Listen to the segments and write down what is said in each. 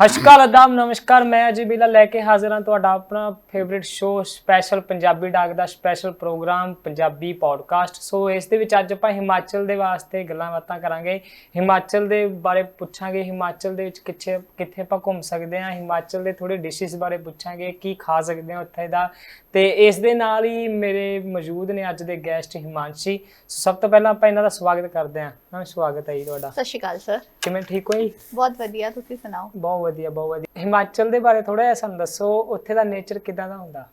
ਹਸ਼ਕਾਲ ਅਦਾਬ ਨਮਸਕਾਰ ਮੈਂ ਅਜੇ ਬਿਲਾ ਲੈ ਕੇ ਹਾਜ਼ਰ ਹਾਂ ਤੁਹਾਡਾ ਆਪਣਾ ਫੇਵਰਿਟ ਸ਼ੋਅ ਸਪੈਸ਼ਲ ਪੰਜਾਬੀ ਡਾਕ ਦਾ special programme Punjabi podcast so ਇਸ ਦੇ ਵਿੱਚ ਅੱਜ ਆਪਾਂ ਹਿਮਾਚਲ ਦੇ ਵਾਸਤੇ ਗੱਲਾਂ ਬਾਤਾਂ ਕਰਾਂਗੇ। ਹਿਮਾਚਲ ਦੇ ਬਾਰੇ ਪੁੱਛਾਂਗੇ ਹਿਮਾਚਲ ਦੇ ਵਿੱਚ ਕਿੱਥੇ ਕਿੱਥੇ ਆਪਾਂ ਘੁੰਮ ਸਕਦੇ ਹਾਂ ਹਿਮਾਚਲ ਦੇ ਥੋੜੇ ਡਿਸ਼ਸ ਬਾਰੇ ਪੁੱਛਾਂਗੇ ਕੀ ਖਾ ਸਕਦੇ ਹਾਂ ਉੱਥੇ ਦਾ। ਤੇ ਇਸ ਦੇ ਨਾਲ ਹੀ ਮੇਰੇ ਮੌਜੂਦ ਨੇ ਅੱਜ ਦੇ ਗੈਸਟ ਹਿਮਾਂਸ਼ੀ। ਸਭ ਤੋਂ ਪਹਿਲਾਂ ਆਪਾਂ ਇਹਨਾਂ ਦਾ ਸਵਾਗਤ ਕਰਦੇ ਹਾਂ। ਹਾਂ ਸਵਾਗਤ ਹੈ ਜੀ ਤੁਹਾਡਾ। ਸਤਿ ਸ਼੍ਰੀ ਅਕਾਲ ਸਰ। ਕਿਵੇਂ ਠੀਕ ਹੋ ਜੀ? ਬਹੁਤ ਵਧੀਆ ਤੁਸੀਂ ਸੁਣਾਓ? ਬਹੁਤ ਵਧੀਆ ਬਹੁਤ ਵਧੀਆ। ਹਿਮਾਚਲ ਦੇ ਬਾਰੇ ਥੋੜਾ ਜਿਹਾ ਸਾਨੂੰ ਦੱਸੋ ਉੱਥੇ ਦਾ ਨੇਚਰ ਕਿਦਾਂ ਦਾ ਹੁੰਦਾ?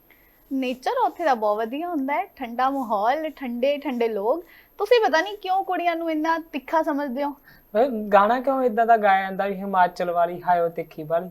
ਨੇਚਰ ਉੱਥੇ ਦਾ ਬਹੁਤ ਵਧੀਆ ਹੁੰਦਾ ਹੈ ਠੰਡਾ ਮਾਹੌਲ ਠੰਡੇ ਠੰਡੇ ਲੋਕ। ਤੁਸੀਂ ਪਤਾ ਨਹੀਂ ਕਿਉਂ ਕੁੜੀਆਂ ਨੂੰ ਇੰਨਾ ਤਿੱਖਾ ਸਮਝਦੇ ਹੋ? ਗਾਣਾ ਕਿਉਂ ਇਦਾਂ ਦਾ ਗਾਇਆ ਜਾਂਦਾ ਵੀ ਹਿਮਾਚਲ ਵਾਲੀ ਹਾਇਓ ਤਿੱਖੀ ਵਾਲੀ?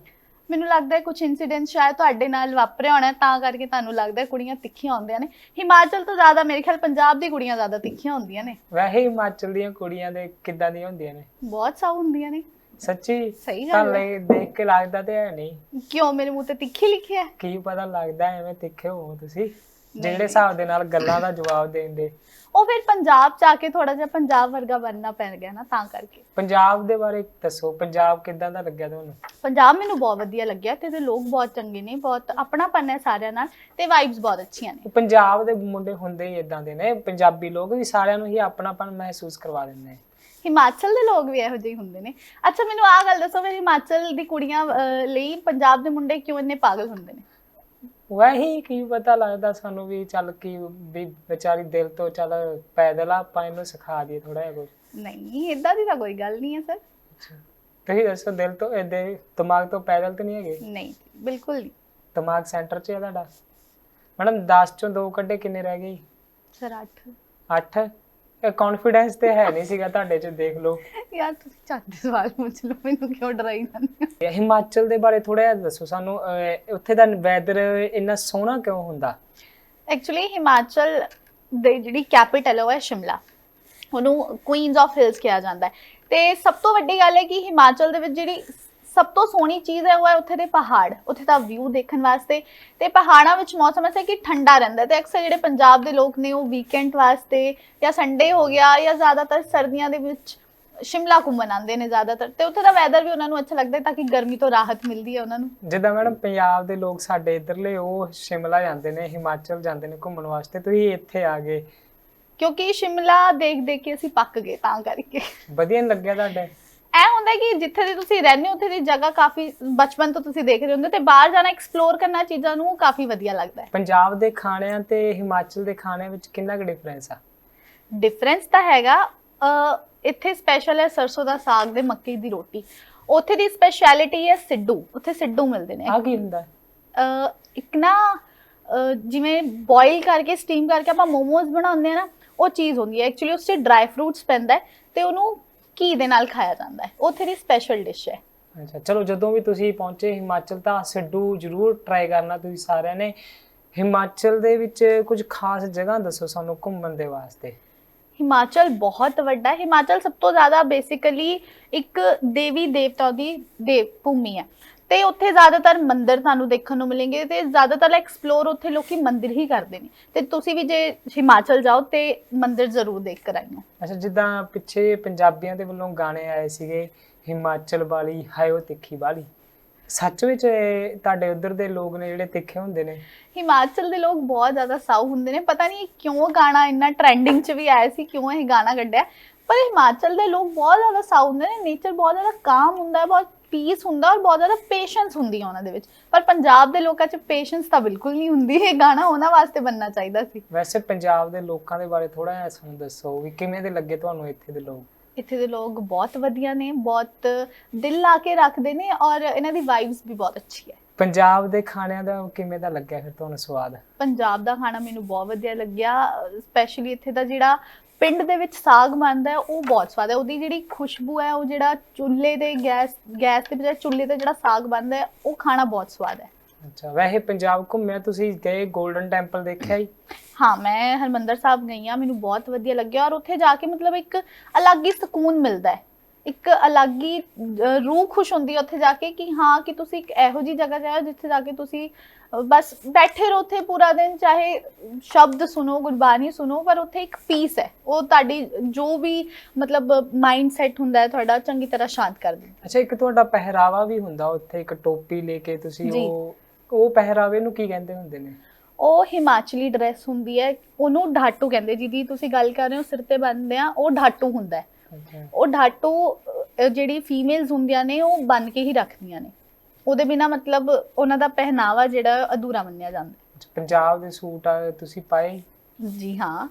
ਮੈਨੂੰ ਲੱਗਦਾ ਹੈ ਕੁਝ ਇਨਸੀਡੈਂਟ ਸ਼ਾਇਦ ਤੁਹਾਡੇ ਨਾਲ ਵਾਪਰਿਆ ਹੋਣਾ ਤਾਂ ਕਰਕੇ ਤੁਹਾਨੂੰ ਲੱਗਦਾ ਹੈ ਕੁੜੀਆਂ ਤਿੱਖੀਆਂ ਹੁੰਦੀਆਂ ਨੇ। ਹਿਮਾਚਲ ਤੋਂ ਜ਼ਿਆਦਾ ਮੇਰੇ ਖਿਆਲ ਪੰਜਾਬ ਦੀ ਕੁੜੀਆਂ ਜ਼ਿਆਦਾ ਤਿੱਖੀਆਂ ਹੁੰਦੀਆਂ ਨੇ। ਵੈਸੇ ਹਿਮਾਚਲ ਦੀਆਂ ਕੁੜੀਆਂ ਦੇ ਕਿੱਦਾਂ ਦੀਆਂ ਹੁੰਦੀਆਂ ਨੇ? ਬਹੁਤ ਸਾਊ ਹੁੰਦੀਆਂ ਨੇ। ਸੱਚੀ? ਸਹੀ ਤਾਂ ਗੱਲ ਹੈ ਲੈ ਦੇਖ ਕੇ ਲੱਗਦਾ ਤੇ ਹੈ ਨਹੀਂ। ਕਿਉਂ? ਮੇਰੇ ਮੂੰਹ ਤੇ ਤਿੱਖੀ ਲਿਖਿਆ ਹੈ ਕੀ ਪਤਾ ਲੱਗਦਾ ਐਵੇਂ ਤਿੱਖੇ ਹੋ ਤੁਸੀਂ। ਜਿਹੜੇ। ਹਿਸਾਬ ਦੇ ਨਾਲ ਗੱਲਾਂ ਦਾ ਜਵਾਬ ਦੇਂਦੇ ਉਹ ਫਿਰ ਪੰਜਾਬ ਚ ਆ ਕੇ ਥੋੜਾ ਜਿਹਾ ਪੰਜਾਬ ਵਰਗਾ ਬਣਨਾ ਪੈ ਗਿਆ ਨਾ ਤਾਂ ਕਰਕੇ। ਪੰਜਾਬ ਦੇ ਬਾਰੇ ਦੱਸੋ ਪੰਜਾਬ ਕਿੱਦਾਂ ਦਾ ਲੱਗਿਆ ਤੁਹਾਨੂੰ? ਪੰਜਾਬ ਮੈਨੂੰ ਬਹੁਤ ਵਧੀਆ ਲੱਗਿਆ ਤੇ ਇਹਦੇ ਲੋਕ ਬਹੁਤ ਚੰਗੇ ਨੇ ਬਹੁਤ ਆਪਣਾਪਨ ਹੈ ਸਾਰਿਆਂ ਨਾਲ ਤੇ ਵਾਈਬਸ ਬਹੁਤ ਅੱਛੀਆਂ ਨੇ। ਪੰਜਾਬ ਦੇ ਮੁੰਡੇ ਹੁੰਦੇ ਹੀ ਇਦਾਂ ਦੇ ਨੇ ਪੰਜਾਬੀ ਲੋਕ ਵੀ ਸਾਰਿਆਂ ਨੂੰ ਹੀ ਆਪਣਾਪਨ ਮਹਿਸੂਸ ਕਰਵਾ ਦਿੰਦੇ ਨੇ। ਹਿਮਾਚਲ ਦੇ ਲੋਕ ਵੀ ਇਹੋ ਜਿਹੇ ਹੀ ਹੁੰਦੇ ਨੇ। ਅੱਛਾ ਮੈਨੂੰ ਆਹ ਗੱਲ ਦੱਸੋ ਵੀ ਹਿਮਾਚਲ ਦੀ ਕੁੜੀਆਂ ਅਹ, ਲਈ ਪੰਜਾਬ ਦੇ ਮੁੰਡੇ ਕਿਉਂ ਇੰਨੇ ਪਾਗਲ ਹੁੰਦੇ ਨੇ? ਵਹੀ ਕੀ ਪਤਾ ਲੱਗਦਾ ਸਾਨੂੰ ਵੀ ਚੱਲ ਕੀ ਵੀ ਵਿਚਾਰੀ ਦਿਲ ਤੋਂ ਚੱਲ ਪੈਦਲ ਆ, ਆਪਾਂ ਇਹਨੂੰ ਸਿਖਾ ਦਈਏ ਥੋੜਾ ਜਿਹਾ ਕੁਝ ਨਹੀਂ ਇਦਾਂ ਦੀ ਤਾਂ ਕੋਈ ਗੱਲ ਨਹੀਂ ਹੈ ਸਰ। ਤੁਸੀਂ ਦੱਸੋ ਦਿਲ ਤੋਂ ਇਹਦੇ ਦਿਮਾਗ ਤੋਂ ਪੈਦਲ ਤੇ ਨਹੀਂ ਹੈਗੇ? ਨਹੀਂ ਬਿਲਕੁਲ ਨਹੀਂ। ਦਿਮਾਗ ਸੈਂਟਰ 'ਚ ਹੈ ਤੁਹਾਡਾ? ਮੈਡਮ 10 ਚੋਂ 2 ਕੱਢੇ ਕਿੰਨੇ ਰਹਿ ਗਏ? ਸਰ 8 8 ਇਹ ਕੌਨਫੀਡੈਂਸ ਤੇ ਹੈ ਨਹੀਂ ਸੀਗਾ ਤੁਹਾਡੇ 'ਚ ਦੇਖ ਲਓ। ਯਾਰ ਤੁਸੀਂ ਦੇ ਸਵਾਲ ਪੁੱਛ ਲਓ ਮੈਨੂੰ ਕਿਉਂ ਡਰਾਈ ਜਾਂਦੇ ਹੋ? ਹਿਮਾਚਲ ਦੇ ਬਾਰੇ ਥੋੜਾ ਜਿਹਾ ਦੱਸੋ ਸਾਨੂੰ ਅਹ, ਉੱਥੇ ਦਾ ਵੈਦਰ ਇੰਨਾ ਸੋਹਣਾ ਕਿਉਂ ਹੁੰਦਾ? ਐਕਚੁਅਲੀ ਹਿਮਾਚਲ ਦੇ ਜਿਹੜੀ ਕੈਪੀਟਲ ਹੈ ਉਹ ਹੈ ਸ਼ਿਮਲਾ। ਉਹਨੂੰ ਕੁਈਨਸ ਆਫ ਹਿਲਸ ਕਿਹਾ ਜਾਂਦਾ ਹੈ। ਤੇ ਸਭ ਤੋਂ ਵੱਡੀ ਗੱਲ ਹੈ ਕਿ ਹਿਮਾਚਲ ਦੇ ਵਿੱਚ ਜਿਹੜੀ ਸਭ ਤੋਂ ਸੋਹਣੀ ਚੀਜ਼ ਹੈ ਉਹ ਹੈ ਉੱਥੇ ਦੇ ਪਹਾੜ ਉੱਥੇ ਦਾ ਵਿਊ ਦੇਖਣ ਵਾਸਤੇ। ਤੇ ਪਹਾੜਾਂ ਵਿੱਚ ਮੌਸਮ ਐਸਾ ਕਿ ਠੰਡਾ ਰਹਿੰਦਾ ਤੇ ਅਕਸਰ ਜਿਹੜੇ ਪੰਜਾਬ ਦੇ ਲੋਕ ਨੇ ਉਹ ਵੀਕਐਂਡ ਵਾਸਤੇ ਜਾਂ ਸੰਡੇ ਹੋ ਗਿਆ ਜਾਂ ਜ਼ਿਆਦਾਤਰ ਸਰਦੀਆਂ ਦੇ ਵਿੱਚ ਸ਼ਿਮਲਾ ਘੁੰਮਣ ਆਉਂਦੇ ਨੇ ਜ਼ਿਆਦਾਤਰ। ਤੇ ਉੱਥੇ ਦਾ ਵੈਦਰ ਵੀ ਉਹਨਾਂ ਨੂੰ ਅੱਛਾ ਲੱਗਦਾ ਤਾਂ ਕਿ ਗਰਮੀ ਤੋਂ ਰਾਹਤ ਮਿਲਦੀ ਹੈ ਉਹਨਾਂ ਨੂੰ। ਜਿੱਦਾਂ ਮੈਡਮ ਪੰਜਾਬ ਦੇ ਲੋਕ ਸਾਡੇ ਇਧਰਲੇ ਉਹ ਸ਼ਿਮਲਾ ਜਾਂਦੇ ਨੇ ਹਿਮਾਚਲ ਜਾਂਦੇ ਨੇ ਘੁੰਮਣ ਵਾਸਤੇ ਤੁਸੀਂ ਇੱਥੇ ਆ ਗਏ। ਕਿਉਂਕਿ ਸ਼ਿਮਲਾ ਦੇਖ ਦੇਖ ਕੇ ਅਸੀਂ ਪੱਕ ਗਏ ਤਾਂ ਕਰਕੇ। ਵਧੀਆ ਨੀ ਲੱਗਿਆ ਤੁਹਾਡੇ? ਐ ਹੁੰਦਾ ਕਿ ਜਿੱਥੇ ਦੀ ਤੁਸੀਂ ਰਹਿੰਦੇ ਹੋ ਉੱਥੇ ਦੀ ਜਗ੍ਹਾ ਕਾਫੀ ਬਚਪਨ ਤੋਂ ਤੁਸੀਂ ਦੇਖ ਰਹੇ ਹੁੰਦੇ ਤੇ ਬਾਹਰ ਜਾਣਾ ਐਕਸਪਲੋਰ ਕਰਨਾ ਚੀਜ਼ਾਂ ਨੂੰ ਕਾਫੀ ਵਧੀਆ ਲੱਗਦਾ ਹੈ। ਪੰਜਾਬ ਦੇ ਖਾਣਿਆਂ ਤੇ ਹਿਮਾਚਲ ਦੇ ਖਾਣਿਆਂ ਵਿੱਚ ਕਿੰਨਾ ਕੁ ਡਿਫਰੈਂਸ ਆ? ਡਿਫਰੈਂਸ ਤਾਂ ਹੈਗਾ ਅ, ਇੱਥੇ ਸਪੈਸ਼ਲ ਹੈ ਸਰਸੋਂ ਦਾ ਸਾਗ ਦੇ ਮੱਕੀ ਦੀ ਰੋਟੀ। ਉੱਥੇ ਦੀ ਸਪੈਸ਼ਲਿਟੀ ਹੈ ਸਿੱਡੂ ਉੱਥੇ ਸਿੱਡੂ ਮਿਲਦੇ ਨੇ। ਆ ਕੀ ਹੁੰਦਾ? ਅ, ਇੱਕ ਨਾ ਅ, ਜਿਵੇਂ ਬੋਇਲ ਕਰਕੇ ਸਟੀਮ ਕਰਕੇ ਆਪਾਂ ਮੋਮੋਜ਼ ਬਣਾਉਂਦੇ ਆ ਨਾ ਉਹ ਚੀਜ਼ ਹੁੰਦੀ ਹੈ। ਐਕਚੁਅਲੀ ਉਸ 'ਚ ਡਰਾਈ ਫਰੂਟਸ ਪੈਂਦਾ ਹੈ ਤੇ ਉਹਨੂੰ ਘੀ ਦੇ ਨਾਲ ਖਾਇਆ ਜਾਂਦਾ ਹੈ। ਉੱਥੇ ਦੀ ਸਪੈਸ਼ਲ ਡਿਸ਼ ਹੈ। ਅੱਛਾ ਚਲੋ ਜਦੋਂ ਵੀ ਤੁਸੀਂ ਪਹੁੰਚੇ ਹਿਮਾਚਲ ਤਾਂ ਸਿੱਡੂ ਜ਼ਰੂਰ ਟਰਾਈ ਕਰਨਾ ਤੁਸੀਂ ਸਾਰਿਆਂ ਨੇ। ਹਿਮਾਚਲ ਦੇ ਵਿੱਚ ਕੁਝ ਖਾਸ ਜਗ੍ਹਾ ਦੱਸੋ ਸਾਨੂੰ ਘੁੰਮਣ ਦੇ ਵਾਸਤੇ। ਹਿਮਾਚਲ ਬਹੁਤ ਵੱਡਾ ਹੈ। ਹਿਮਾਚਲ ਸਭ ਤੋਂ ਜ਼ਿਆਦਾ ਬੇਸਿਕਲੀ ਇੱਕ ਦੇਵੀ ਦੇਵਤਾ ਦੀ ਦੇਵ ਭੂਮੀ ਹੈ। ਤੇ ਉੱਥੇ ਜ਼ਿਆਦਾਤਰ ਮੰਦਿਰ ਤੁਹਾਨੂੰ ਦੇਖਣ ਨੂੰ ਮਿਲਣਗੇ ਤੇ ਜ਼ਿਆਦਾਤਰ ਐਕਸਪਲੋਰ ਉੱਥੇ ਲੋਕੀ ਮੰਦਿਰ ਹੀ ਕਰਦੇ ਨੇ। ਤੇ ਤੁਸੀਂ ਵੀ ਜੇ ਹਿਮਾਚਲ ਜਾਓ ਤੇ ਮੰਦਿਰ ਜ਼ਰੂਰ ਦੇਖ ਕਰ ਆਇਓ ਅੱਛਾ ਜਿੱਦਾਂ ਪਿੱਛੇ ਪੰਜਾਬੀਆਂ ਦੇ ਵੱਲੋਂ ਗਾਣੇ ਆਏ ਸੀਗੇ ਹਿਮਾਚਲ ਵਾਲੀ ਹਾਇਓ ਤਿੱਖੀ ਵਾਲੀ। ਸੱਚ ਵਿੱਚ ਤੁਹਾਡੇ ਉਧਰ ਦੇ ਲੋਕ ਨੇ ਜਿਹੜੇ ਤਿੱਖੇ ਹੁੰਦੇ ਨੇ? ਹਿਮਾਚਲ ਦੇ ਲੋਕ ਬਹੁਤ ਜ਼ਿਆਦਾ ਸਾਊ ਹੁੰਦੇ ਨੇ। ਪਤਾ ਨਹੀਂ ਕਿਉਂ ਗਾਣਾ ਇੰਨਾ ਟ੍ਰੈਂਡਿੰਗ 'ਚ ਵੀ ਆਇਆ ਸੀ ਕਿਉਂ ਇਹ ਗਾਣਾ ਕੱਢਿਆ। ਪਰ ਹਿਮਾਚਲ ਦੇ ਲੋਕ ਬਹੁਤ ਜ਼ਿਆਦਾ ਸਾਊ ਹੁੰਦੇ ਨੇ ਨੇਚਰ ਬਹੁਤ ਜ਼ਿਆਦਾ ਕਾਮ ਹੁੰਦਾ ਹੈ ਬਹੁਤ ਪੀਸ ਹੁੰਦਾ ਔਰ ਬਹੁਤ ਜ਼ਿਆਦਾ ਪੇਸ਼ੈਂਸ ਹੁੰਦੀ ਹੈ ਉਹਨਾਂ ਦੇ ਵਿੱਚ। ਪਰ ਪੰਜਾਬ ਦੇ ਲੋਕਾਂ 'ਚ ਪੇਸ਼ੈਂਸ ਤਾਂ ਬਿਲਕੁਲ ਨਹੀਂ ਹੁੰਦੀ। ਇਹ ਗਾਣਾ ਉਹਨਾਂ ਵਾਸਤੇ ਬੰਨਣਾ ਚਾਹੀਦਾ ਸੀ। ਵੈਸੇ ਪੰਜਾਬ ਦੇ ਲੋਕਾਂ ਦੇ ਬਾਰੇ ਥੋੜਾ ਜਿਹਾ ਸਾਨੂੰ ਦੱਸੋ ਵੀ ਕਿਵੇਂ ਦੇ ਲੱਗੇ ਤੁਹਾਨੂੰ ਇੱਥੇ ਦੇ ਲੋਕ? ਇੱਥੇ ਦੇ ਲੋਕ ਬਹੁਤ ਵਧੀਆ ਨੇ ਬਹੁਤ ਦਿਲ ਲਾ ਕੇ ਰੱਖਦੇ ਨੇ ਔਰ ਇਹਨਾਂ ਦੀ ਵਾਈਬਸ ਵੀ ਬਹੁਤ ਅੱਛੀ ਹੈ। ਪੰਜਾਬ ਦੇ ਖਾਣਿਆਂ ਦਾ ਕਿਵੇਂ ਦਾ ਲੱਗਿਆ ਫਿਰ ਤੁਹਾਨੂੰ ਸਵਾਦ? ਪੰਜਾਬ ਦਾ ਖਾਣਾ ਮੈਨੂੰ ਬਹੁਤ ਵਧੀਆ ਲੱਗਿਆ ਸਪੈਸ਼ਲੀ ਇੱਥੇ ਦਾ ਜਿਹੜਾ ਪਿੰਡ ਦੇ ਵਿੱਚ ਸਾਗ ਬਣਦਾ ਹੈ ਉਹ ਬਹੁਤ ਸਵਾਦ ਹੈ। ਉਹਦੀ ਜਿਹੜੀ ਖੁਸ਼ਬੂ ਹੈ ਉਹ ਜਿਹੜਾ ਚੁੱਲ੍ਹੇ ਤੇ ਗੈਸ ਗੈਸ ਤੇ ਬਜਾਏ ਚੁੱਲ੍ਹੇ ਤੇ ਜਿਹੜਾ ਸਾਗ ਬਣਦਾ ਹੈ ਉਹ ਖਾਣਾ ਬਹੁਤ ਸਵਾਦ ਹੈ। ਅੱਛਾ ਵੈਸੇ ਪੰਜਾਬ ਘੁੰਮਿਆ ਤੁਸੀਂ ਗਏ 골ਡਨ ਟੈਂਪਲ ਦੇਖਿਆ ਹੀ ਹਾਂ ਮੈਂ ਹਰਮੰਦਰ ਸਾਹਿਬ ਗਈ ਹਾਂ ਮੈਨੂੰ ਬਹੁਤ ਵਧੀਆ ਲੱਗਿਆ ਔਰ ਉੱਥੇ ਜਾ ਕੇ ਮਤਲਬ ਇੱਕ ਅਲੱਗ ਹੀ ਸਕੂਨ ਮਿਲਦਾ ਹੈ। ਇੱਕ ਅਲੱਗ ਹੀ ਰੂਹ ਖੁਸ਼ ਹੁੰਦੀ ਹੈ ਉੱਥੇ ਜਾ ਕੇ ਕਿ ਹਾਂ ਕਿ ਤੁਸੀਂ ਇੱਕ ਇਹੋ ਜੀ ਜਗ੍ਹਾ ਜਾਓ ਜਿੱਥੇ ਜਾ ਕੇ ਤੁਸੀਂ ਬਸ ਬੈਠੇ ਰਹੋ ਉੱਥੇ ਪੂਰਾ ਦਿਨ ਚਾਹੇ ਸ਼ਬਦ ਸੁਣੋ ਗੁਰਬਾਣੀ ਸੁਣੋ ਪਰ ਉੱਥੇ ਇੱਕ ਪੀਸ ਹੈ। ਉਹ ਤੁਹਾਡੀ ਜੋ ਵੀ ਮਤਲਬ ਮਾਈਂਡ ਸੈਟ ਹੁੰਦਾ ਹੈ ਤੁਹਾਡਾ ਚੰਗੀ ਤਰ੍ਹਾਂ ਸ਼ਾਂਤ ਕਰ ਦਿੰਦਾ। ਅੱਛਾ ਇੱਕ ਤੁਹਾਡਾ ਪਹਿਰਾਵਾ ਵੀ ਹੁੰਦਾ ਉੱਥੇ ਇੱਕ ਟੋਪੀ ਲੈ ਕੇ ਤੁਸੀਂ। ਉਹ ਉਹ ਪਹਿਰਾਵੇ ਨੂੰ ਕੀ ਕਹਿੰਦੇ ਹੁੰਦੇ ਨੇ? ਉਹ ਹਿਮਾਚਲੀ ਡਰੈਸ ਹੁੰਦੀ ਹੈ ਉਹਨੂੰ ਢਾਟੂ ਕਹਿੰਦੇ ਜਿਹਦੀ ਤੁਸੀਂ ਗੱਲ ਕਰ ਰਹੇ ਹੋ ਸਿਰ ਤੇ ਬੰਨਦੇ ਆ ਉਹ ਢਾਟੂ ਹੁੰਦਾ ਹੈ। ਉਹ ਢਾਟੂ ਜਿਹੜੀ ਫੀਮੇਲਸ ਹੁੰਦੀਆਂ ਨੇ ਉਹ ਬੰਨ ਕੇ ਹੀ ਰੱਖਦੀਆਂ ਨੇ। ਉਹਦੇ ਬਿਨਾ ਮਤਲਬ ਉਹਨਾਂ ਦਾ ਪਹਿਨਾਵਾ ਜਿਹੜਾ ਅਧੂਰਾ ਮੰਨਿਆ ਜਾਂਦਾ। ਪੰਜਾਬ ਦੇ ਸੂਟ ਆ ਤੁਸੀਂ ਪਾਏ। ਜੀ ਹਾਂ।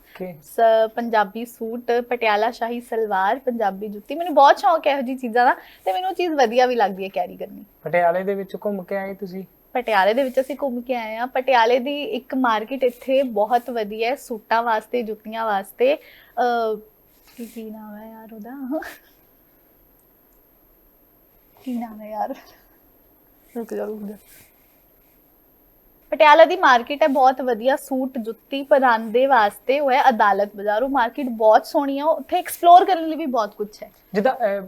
ਪੰਜਾਬੀ ਸੂਟ ਪਟਿਆਲਾ ਸ਼ਾਹੀ ਸਲਵਾਰ ਪੰਜਾਬੀ ਜੁੱਤੀ। ਮੈਨੂੰ ਬਹੁਤ ਸ਼ੌਕ ਹੈ ਇਹੋ ਜਿਹੀ ਚੀਜ਼ਾਂ ਦਾ ਤੇ ਮੈਨੂੰ ਉਹ ਚੀਜ਼ ਵਧੀਆ ਵੀ ਲੱਗਦੀ ਹੈ ਕੈਰੀ ਕਰਨੀ। ਪਟਿਆਲੇ ਦੇ ਵਿੱਚ ਘੁੰਮ ਕੇ ਆਏ ਤੁਸੀਂ? ਪਟਿਆਲੇ ਦੇ ਵਿੱਚ ਅਸੀਂ ਘੁੰਮ ਕੇ ਆਏ ਆ ਪਟਿਆਲੇ ਦੀ ਇੱਕ ਮਾਰਕੀਟ ਇੱਥੇ ਬਹੁਤ ਵਧੀਆ ਹੈ ਸੂਟਾਂ ਵਾਸਤੇ ਜੁੱਤੀਆਂ ਵਾਸਤੇ। ਕੀ ਕੀ ਨਾਮ ਹੈ ਯਾਰ ਉਹਦਾ? ਕੀ ਨਾਮ ਹੈ ਯਾਰ? ਰੁਕ ਜਾ ਰੁਕ ਜਾ। ਪਟਿਆਲਾ ਦੀ ਮਾਰਕੀਟ ਹੈ ਬਹੁਤ ਵਧੀਆ ਸੂਟ ਜੁੱਤੀ ਪਰਾਂਦੇ ਵਾਸਤੇ ਉਹ ਹੈ ਅਦਾਲਤ ਬਾਜ਼ਾਰ। ਉਹ ਮਾਰਕੀਟ ਬਹੁਤ ਸੋਹਣੀ ਹੈ ਉੱਥੇ ਐਕਸਪਲੋਰ ਕਰਨ ਲਈ ਵੀ ਬਹੁਤ ਕੁਝ ਹੈ। ਜਿੱਦਾਂ ਅਹ,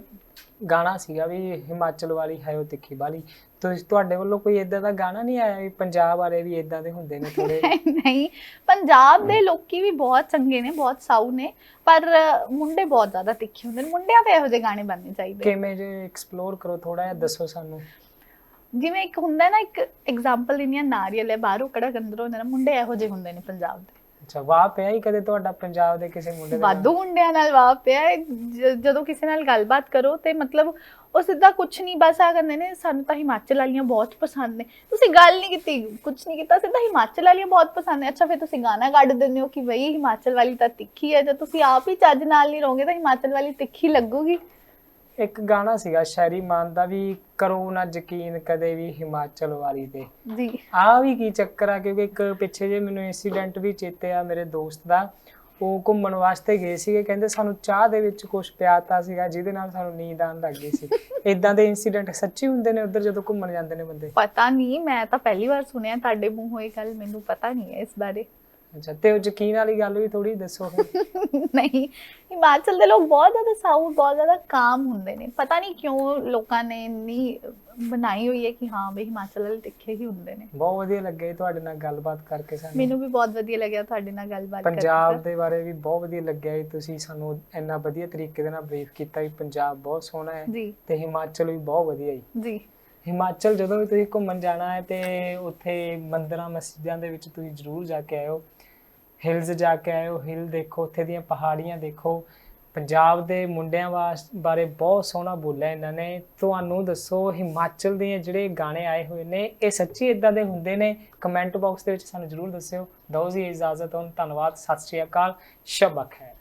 ਗਾਣਾ ਸੀਗਾ ਵੀ ਹਿਮਾਚਲ ਵਾਲੀ ਹੈ ਉਹ ਤਿੱਖੀ ਵਾਲੀ। ਤੁਸੀਂ ਤੁਹਾਡੇ ਵੱਲੋਂ ਕੋਈ ਇਦਾਂ ਦਾ ਗਾਣਾ ਨਹੀਂ ਆਇਆ ਵੀ ਪੰਜਾਬ ਵਾਲੇ ਵੀ ਇਦਾਂ ਦੇ ਹੁੰਦੇ ਨੇ ਥੋੜੇ ਨਹੀਂ ਪੰਜਾਬ ਦੇ ਲੋਕੀ ਵੀ ਬਹੁਤ ਚੰਗੇ ਨੇ ਬਹੁਤ ਸਾਊ ਨੇ ਪਰ ਮੁੰਡੇ ਬਹੁਤ ਜ਼ਿਆਦਾ ਤਿੱਖੇ ਹੁੰਦੇ ਨੇ। ਮੁੰਡਿਆਂ ਤੇ ਇਹੋ ਜਿਹੇ ਗਾਣੇ ਬਣਨੇ ਚਾਹੀਦੇ ਕਿਵੇਂ ਜੇ ਐਕਸਪਲੋਰ ਕਰੋ ਥੋੜਾ ਜਿਹਾ ਦੱਸੋ ਸਾਨੂੰ। ਜਿਵੇਂ ਇੱਕ ਹੁੰਦਾ ਨਾ ਇੱਕ ਐਗਜ਼ਾਮਪਲ ਹਾਂ ਨਾਰੀਅਲ ਹੈ ਬਾਹਰੋਂ ਕੜਾ ਹੁੰਦਾ ਨਾ ਮੁੰਡੇ ਇਹੋ ਜਿਹੇ ਹੁੰਦੇ ਨੇ ਪੰਜਾਬ ਦੇ। ਅੱਛਾ, ਵਾਹ ਪਿਆ ਹੀ ਕਦੇ ਤੁਹਾਡਾ ਪੰਜਾਬ ਦੇ ਕਿਸੇ ਮੁੰਡੇ ਦੇ ਨਾਲ? ਵਾਧੂ ਮੁੰਡਿਆਂ ਨਾਲ ਵਾਹ ਪਿਆ ਹੈ। ਜ- ਜਦੋਂ ਕਿਸੇ ਨਾਲ ਗੱਲਬਾਤ ਕਰੋ ਤੇ ਮਤਲਬ ਉਹ ਸਿੱਧਾ ਕੁਝ ਨਹੀਂ, ਬਸ ਆ ਕਹਿੰਦੇ ਨੇ, ਸਾਨੂੰ ਤਾਂ ਹਿਮਾਚਲ ਵਾਲੀਆਂ ਬਹੁਤ ਪਸੰਦ ਨੇ ਤੁਸੀਂ ਗੱਲ ਨਹੀਂ ਕੀਤੀ ਕੁਝ ਨਹੀਂ ਕੀਤਾ, ਸਿੱਧਾ ਹਿਮਾਚਲ ਵਾਲੀਆਂ ਬਹੁਤ ਪਸੰਦ ਨੇ ਅੱਛਾ, ਫਿਰ ਤੁਸੀਂ ਗਾਣਾ ਕੱਢ ਦਿੰਦੇ ਹੋ ਕਿ ਬਈ ਹਿਮਾਚਲ ਵਾਲੀ ਤਾਂ ਤਿੱਖੀ ਹੈ ਜੇ ਤੁਸੀਂ ਆਪ ਹੀ ਚੱਜ ਨਾਲ ਨਹੀਂ ਰਹੋਗੇ ਤਾਂ ਹਿਮਾਚਲ ਵਾਲੀ ਤਿੱਖੀ ਲੱਗੂਗੀ ਇੱਕ ਗਾਣਾ ਸੀਗਾ ਸ਼ੈਰੀ ਮਾਨ ਦਾ ਵੀ ਕਰੋ ਨਾ ਯਕੀਨ ਕਦੇ ਵੀ ਹਿਮਾਚਲ ਵਾਲੀ ਤੇ। ਜੀ। ਆ ਵੀ ਕੀ ਚੱਕਰ ਆ ਕਿਉਂਕਿ ਇੱਕ ਪਿੱਛੇ ਜੇ ਮੈਨੂੰ ਇਨਸੀਡੈਂਟ ਵੀ ਚੇਤੇ ਆ ਮੇਰੇ ਦੋਸਤ ਦਾ। ਉਹ ਘੁੰਮਣ ਵਾਸਤੇ ਗਏ ਸੀਗੇ ਕਹਿੰਦੇ ਸਾਨੂੰ ਚਾਹ ਦੇ ਵਿੱਚ ਕੁਝ ਪਿਆਤਾ ਸੀਗਾ ਜਿਹਦੇ ਨਾਲ ਸਾਨੂੰ ਨੀਂਦ ਆਉਣ ਲੱਗ ਗਈ ਸੀ। ਇਦਾਂ ਦੇ ਇਨਸੀਡੈਂਟ ਸੱਚੀ ਹੁੰਦੇ ਨੇ ਉਧਰ ਜਦੋਂ ਘੁੰਮਣ ਜਾਂਦੇ ਨੇ ਬੰਦੇ? ਪਤਾ ਨਹੀਂ ਮੈਂ ਤਾਂ ਪਹਿਲੀ ਵਾਰ ਸੁਣਿਆ ਤੁਹਾਡੇ ਮੂੰਹੋਂ ਇਹ ਗੱਲ ਮੈਨੂੰ ਪਤਾ ਨਹੀਂ ਹੈ ਇਸ ਬਾਰੇ। ਅੱਛਾ ਤੇ ਉਹ ਯਕੀਨ ਵਾਲੀ ਗੱਲ ਵੀ ਥੋੜੀ ਦੱਸੋ ਨਹੀਂ ਹਿਮਾਚਲ ਦੇ ਲੋਕ ਬਹੁਤ ਜ਼ਿਆਦਾ ਸਾਊ ਬਹੁਤ ਜ਼ਿਆਦਾ ਕਾਮ ਹੁੰਦੇ ਨੇ। ਪਤਾ ਨਹੀਂ ਕਿਉਂ ਲੋਕਾਂ ਨੇ ਇੰਨੀ ਬਣਾਈ ਹੋਈ ਹੈ ਕਿ ਹਾਂ ਬਈ ਹਿਮਾਚਲ ਵਾਲੇ ਤਿੱਖੇ ਹੀ ਹੁੰਦੇ ਨੇ। ਬਹੁਤ ਵਧੀਆ ਲੱਗਿਆ ਤੁਹਾਡੇ ਨਾਲ ਗੱਲਬਾਤ ਕਰਕੇ ਸਾਨੂੰ। ਮੈਨੂੰ ਵੀ ਬਹੁਤ ਵਧੀਆ ਲੱਗਿਆ ਤੁਹਾਡੇ ਨਾਲ ਗੱਲਬਾਤ ਕਰਕੇ। ਪੰਜਾਬ। ਦੇ ਬਾਰੇ ਵੀ ਬਹੁਤ ਵਧੀਆ ਲੱਗਿਆ ਜੀ। ਤੁਸੀਂ ਸਾਨੂੰ ਇੰਨਾ ਵਧੀਆ ਤਰੀਕੇ ਦੇ ਨਾਲ ਬਰੀਫ ਕੀਤਾ ਜੀ। ਪੰਜਾਬ ਬਹੁਤ ਸੋਹਣਾ ਹੈ ਤੇ ਹਿਮਾਚਲ ਵੀ ਬਹੁਤ ਵਧੀਆ ਜੀ। ਜੀ। ਹਿਮਾਚਲ ਜਦੋਂ ਵੀ ਤੁਸੀਂ ਘੁੰਮਣ ਜਾਣਾ ਹੈ ਤੇ ਉੱਥੇ ਮੰਦਰਾਂ ਮਸਜਿਦਾਂ ਦੇ ਵਿੱਚ ਤੁਸੀਂ ਜ਼ਰੂਰ ਜਾ ਕੇ ਆਇਓ। ਹਿਲਸ ਜਾ ਕੇ ਆਇਓ ਹਿਲ ਦੇਖੋ, ਉੱਥੇ ਦੀਆਂ ਪਹਾੜੀਆਂ ਦੇਖੋ। ਪੰਜਾਬ ਦੇ ਮੁੰਡਿਆਂ ਵਾਸ, ਬਾਰੇ ਬਹੁਤ ਸੋਹਣਾ ਬੋਲਿਆ ਇਹਨਾਂ ਨੇ। ਤੁਹਾਨੂੰ ਦੱਸੋ, ਹਿਮਾਚਲ ਦੇ ਜਿਹੜੇ ਗਾਣੇ ਆਏ ਹੋਏ ਨੇ, ਇਹ ਸੱਚੀ ਇਦਾਂ ਦੇ ਹੁੰਦੇ ਨੇ? ਕਮੈਂਟ ਬਾਕਸ ਦੇ ਵਿੱਚ ਸਾਨੂੰ ਜ਼ਰੂਰ ਦੱਸਿਓ। ਦੋ ਜੀ ਇਜਾਜ਼ਤ, ਹੋਣ ਧੰਨਵਾਦ, ਸਤਿ ਸ਼੍ਰੀ ਅਕਾਲ ਸ਼ਬਕ ਹੈ